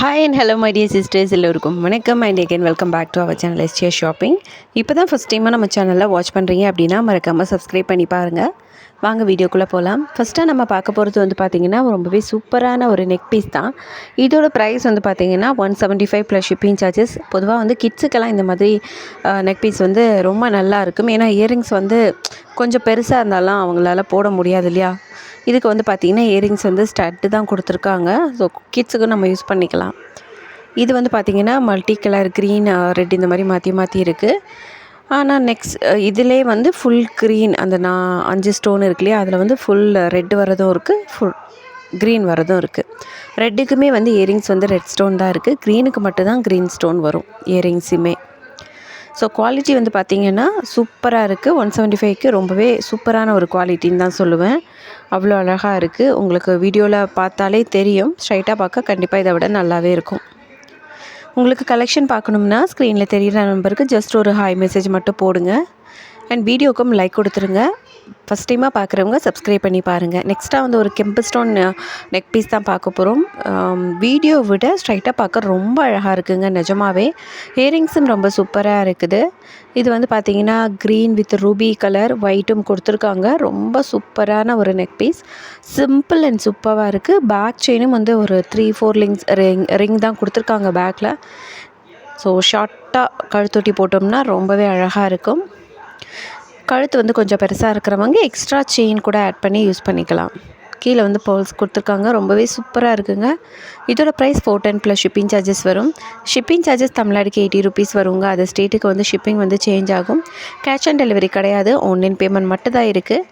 Hi and hello my dear sisters எல்லோருக்கும் வணக்கம். And again welcome back to our channel STS shopping இப்போ தான் first டைமாக நம்ம சேனலில் வாட்ச் பண்ணுறீங்க அப்படின்னா மறக்காமல் சப்ஸ்கிரைப் பண்ணி பாருங்கள் வாங்க வீடியோக்குள்ளே போகலாம் ஃபஸ்ட்டாக நம்ம பார்க்க போகிறது வந்து பார்த்திங்கன்னா ரொம்பவே சூப்பரான ஒரு நெக் பீஸ் தான். இதோட ப்ரைஸ் வந்து பார்த்திங்கன்னா one seventy five plus shipping charges பொதுவாக வந்து கிட்ஸுக்கெல்லாம் இந்த மாதிரி நெக் பீஸ் வந்து ரொம்ப நல்லா இருக்கும். ஏன்னா இயரிங்ஸ் வந்து கொஞ்சம் பெருசாக இருந்தாலும் அவங்களால போட முடியாது இல்லையா? இதுக்கு வந்து பார்த்திங்கன்னா இயரிங்ஸ் வந்து ஸ்டட்டு தான் கொடுத்துருக்காங்க. ஸோ கிட்ஸுக்கும் நம்ம யூஸ் பண்ணிக்கலாம். இது வந்து பார்த்திங்கன்னா மல்டி கலர் க்ரீன் ரெட் இந்த மாதிரி மாற்றி மாற்றி இருக்குது ஆனால் நெக்ஸ்ட் uh, இதிலே வந்து ஃபுல் க்ரீன் அந்த நான் அஞ்சு ஸ்டோன் இருக்கு இல்லையா? அதில் வந்து ஃபுல் ரெட் வரதும் இருக்குது ஃபுல் க்ரீன் வரதும் இருக்குது ரெட்டுக்குமே வந்து இயரிங்ஸ் வந்து ரெட் ஸ்டோன் தான் இருக்குது க்ரீனுக்கு மட்டும்தான் க்ரீன் ஸ்டோன் வரும் இயரிங்ஸுமே ஸோ குவாலிட்டி வந்து பார்த்திங்கன்னா சூப்பராக இருக்குது ஒன் செவன்ட்டி ஃபைவ்க்கு ரொம்பவே சூப்பரான ஒரு குவாலிட்டின்னு தான் சொல்லுவேன். அவ்வளோ அழகாக இருக்குது உங்களுக்கு வீடியோவில் பார்த்தாலே தெரியும். ஸ்ட்ரைட்டாக பார்க்க கண்டிப்பாக இதை விட நல்லாவே இருக்கும். உங்களுக்கு கலெக்ஷன் பார்க்கணும்னா ஸ்க்ரீனில் தெரிகிற நம்பருக்கு ஜஸ்ட் ஒரு ஹாய் மெசேஜ் மட்டும் போடுங்க. அண்ட் வீடியோக்கும் லைக் கொடுத்துருங்க. ஃபஸ்ட் டைமாக பார்க்குறவங்க சப்ஸ்கிரைப் பண்ணி பாருங்கள் நெக்ஸ்ட்டாக வந்து ஒரு கெம்பு ஸ்டோன் நெக் பீஸ் தான் பார்க்க போகிறோம் வீடியோ um, விட ஸ்ட்ரைட்டாக பார்க்க ரொம்ப அழகாக இருக்குங்க நிஜமாவே. இயரிங்ஸும் ரொம்ப சூப்பராக இருக்குது. இது வந்து பார்த்திங்கன்னா க்ரீன் வித் ரூபி கலர் ஒயிட்டும் கொடுத்துருக்காங்க. ரொம்ப சூப்பரான ஒரு நெக் பீஸ் சிம்பிள் அண்ட் சூப்பராக இருக்குது பேக் செயினும் வந்து ஒரு three four links ring ring தான் கொடுத்துருக்காங்க பேக்கில் ஸோ ஷார்ட்டாக கழுத்தொட்டி போட்டோம்னா ரொம்பவே அழகாக இருக்கும். கழுத்து வந்து கொஞ்சம் பெருசாக இருக்கிறவங்க எக்ஸ்ட்ரா செயின் கூட ஆட் பண்ணி யூஸ் பண்ணிக்கலாம். கீழே வந்து பேர்ல்ஸ் கொடுத்துருக்காங்க. ரொம்பவே சூப்பராக இருக்குங்க. இதோட price four ten plus shipping charges வரும். ஷிப்பிங் சார்ஜஸ் தமிழ்நாடுக்கு எயிட்டி ருபீஸ் வருங்க. அது ஸ்டேட்டுக்கு வந்து ஷிப்பிங் வந்து சேஞ்ச் ஆகும். கேஷ் ஆன் டெலிவரி கிடையாது. ஆன்லைன் பேமெண்ட் மட்டும் தான் இருக்குது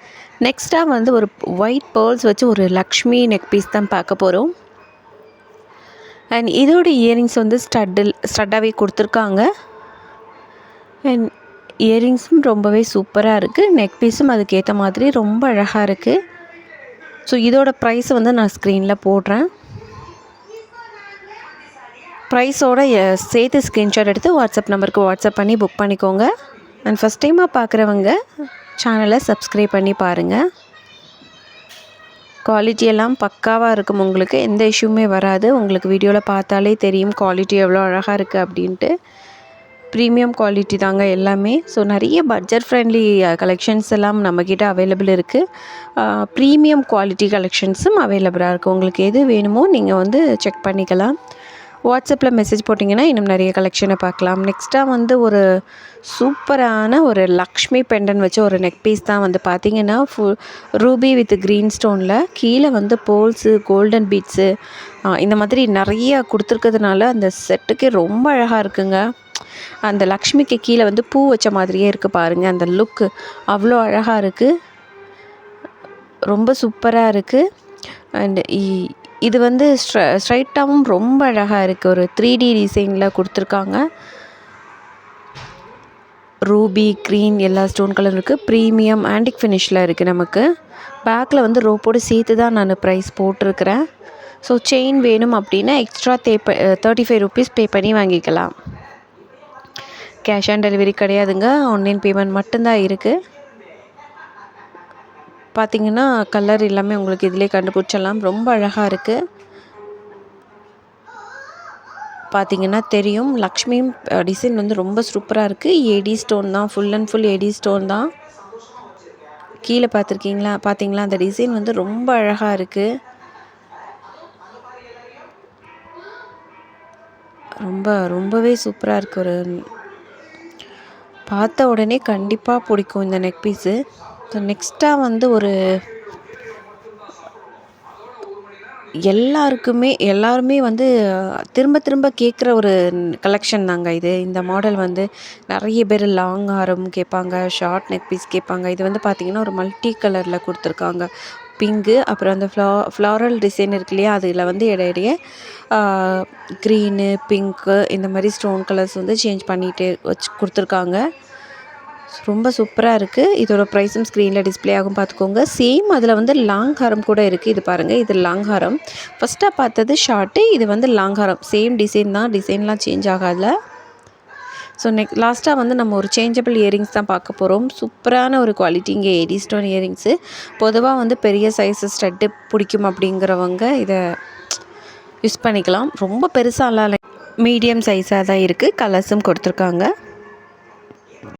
நெக்ஸ்ட்டாக வந்து ஒரு ஒயிட் பேர்ல்ஸ் வச்சு ஒரு லக்ஷ்மி நெக் பீஸ் தான் பார்க்க போகிறோம் அண்ட் இதோட இயரிங்ஸ் வந்து ஸ்டட்டில் ஸ்டட்டாகவே கொடுத்துருக்காங்க. அண்ட் இயரிங்ஸும் ரொம்பவே சூப்பராக இருக்குது நெக் பீஸும் அதுக்கேற்ற மாதிரி ரொம்ப அழகாக இருக்குது ஸோ இதோட ப்ரைஸ் வந்து நான் ஸ்க்ரீனில் போடுறேன். ப்ரைஸோட சேர்த்து ஸ்க்ரீன்ஷாட் எடுத்து வாட்ஸ்அப் நம்பருக்கு வாட்ஸ்அப் பண்ணி புக் பண்ணிக்கோங்க. அண்ட் ஃபஸ்ட் டைமாக பார்க்குறவங்க சேனலை சப்ஸ்கிரைப் பண்ணி பாருங்கள் குவாலிட்டி எல்லாம் பக்காவாக இருக்கும் உங்களுக்கு. எந்த இஷ்யூமே வராது. உங்களுக்கு வீடியோவில் பார்த்தாலே தெரியும் குவாலிட்டி எவ்வளோ அழகாக இருக்குது அப்படின்ட்டு. ப்ரீமியம் குவாலிட்டி தாங்க எல்லாமே. ஸோ நிறைய பட்ஜெட் ஃப்ரெண்ட்லி கலெக்ஷன்ஸ் எல்லாம் நம்மக்கிட்ட அவைலபிள் இருக்குது ப்ரீமியம் குவாலிட்டி கலெக்ஷன்ஸும் அவைலபிளாக இருக்குது உங்களுக்கு எது வேணுமோ நீங்கள் வந்து செக் பண்ணிக்கலாம். வாட்ஸ்அப்பில் மெசேஜ் போட்டிங்கன்னா இன்னும் நிறைய கலெக்ஷனை பார்க்கலாம். நெக்ஸ்ட்டாக வந்து ஒரு சூப்பரான ஒரு லக்ஷ்மி பெண்டன் வச்சு ஒரு நெக் பீஸ் தான் வந்து பார்த்திங்கன்னா ஃபு ரூபி வித் க்ரீன் ஸ்டோனில் கீழே வந்து போல்ஸு கோல்டன் பீட்ஸு இந்த மாதிரி நிறைய கொடுத்துருக்கிறதுனால அந்த செட்டுக்கே ரொம்ப அழகாக இருக்குங்க. அந்த லக்ஷ்மிக்கு கீழே வந்து பூ வச்ச மாதிரியே இருக்குது பாருங்கள் அந்த லுக்கு அவ்வளோ அழகாக இருக்குது ரொம்ப சூப்பராக இருக்குது அண்டு இது வந்து ஸ்ட்ர ஸ்ட்ரைட்டாகவும் ரொம்ப அழகாக இருக்குது ஒரு த்ரீ டி டிசைனில் கொடுத்துருக்காங்க. ரூபி க்ரீன் எல்லா ஸ்டோன் கலர் இருக்குது ப்ரீமியம் ஆன்டிக் ஃபினிஷில் இருக்குது நமக்கு. பேக்கில் வந்து ரோப்போடு சேர்த்து தான் நான் ப்ரைஸ் போட்டிருக்கிறேன். ஸோ செயின் வேணும் அப்படின்னா extra the thirty five rupees pay பண்ணி வாங்கிக்கலாம். கேஷ் ஆன் டெலிவரி கிடையாதுங்க. ஆன்லைன் பேமெண்ட் மட்டும்தான் இருக்குது பார்த்திங்கன்னா கலர் எல்லாமே உங்களுக்கு இதிலே கண்டுபிடிச்சிடலாம். ரொம்ப அழகாக இருக்குது பார்த்திங்கன்னா தெரியும். லக்ஷ்மியும் டிசைன் வந்து ரொம்ப சூப்பராக இருக்குது ஏடி ஸ்டோன் தான். Full and full AD stone தான். கீழே பார்த்துருக்கீங்களா பார்த்தீங்களா அந்த டிசைன் வந்து ரொம்ப அழகாக இருக்குது ரொம்ப ரொம்பவே சூப்பராக இருக்குது ஒரு பார்த்த உடனே கண்டிப்பாக பிடிக்கும் இந்த நெக் பீஸு ஸோ நெக்ஸ்ட்டாக வந்து ஒரு எல்லாருக்குமே எல்லாருமே வந்து திரும்ப திரும்ப கேட்குற ஒரு கலெக்ஷன் தாங்க இது. இந்த மாடல் வந்து நிறைய பேர் லாங் ஹாரம் கேட்பாங்க ஷார்ட் நெக் பீஸ் கேட்பாங்க இது வந்து பார்த்திங்கன்னா ஒரு மல்டி கலரில் கொடுத்துருக்காங்க. பிங்கு அப்புறம் அந்த ஃப்ளா ஃப்ளாரல் டிசைன் இருக்கு இல்லையா அதில் வந்து இடையிடையே க்ரீனு பிங்க்கு இந்த மாதிரி ஸ்டோன் கலர்ஸ் வந்து சேஞ்ச் பண்ணிகிட்டே வச்சு கொடுத்துருக்காங்க. ரொம்ப சூப்பராக இருக்குது இதோட ப்ரைஸும் ஸ்க்ரீனில் டிஸ்பிளே ஆகும் பார்த்துக்கோங்க சேம் அதில் வந்து லாங் ஹாரம் கூட இருக்குது இது பாருங்கள் இது லாங் ஹாரம் ஃபஸ்ட்டாக பார்த்தது ஷார்ட்டு இது வந்து லாங் ஹாரம் சேம் டிசைன் தான். டிசைன்லாம் சேஞ்ச் ஆகாதில்ல ஸோ நெக் லாஸ்ட்டாக வந்து நம்ம ஒரு சேஞ்சபிள் இயரிங்ஸ் தான் பார்க்க போகிறோம் சூப்பரான ஒரு குவாலிட்டி இங்கே எடி ஸ்டோன் இயரிங்ஸு பொதுவாக வந்து பெரிய சைஸு ஸ்டட்டு பிடிக்கும் அப்படிங்கிறவங்க இதை யூஸ் பண்ணிக்கலாம். ரொம்ப பெருசாலாம் இல்லை மீடியம் சைஸாக தான் இருக்குது கலர்ஸும் கொடுத்துருக்காங்க.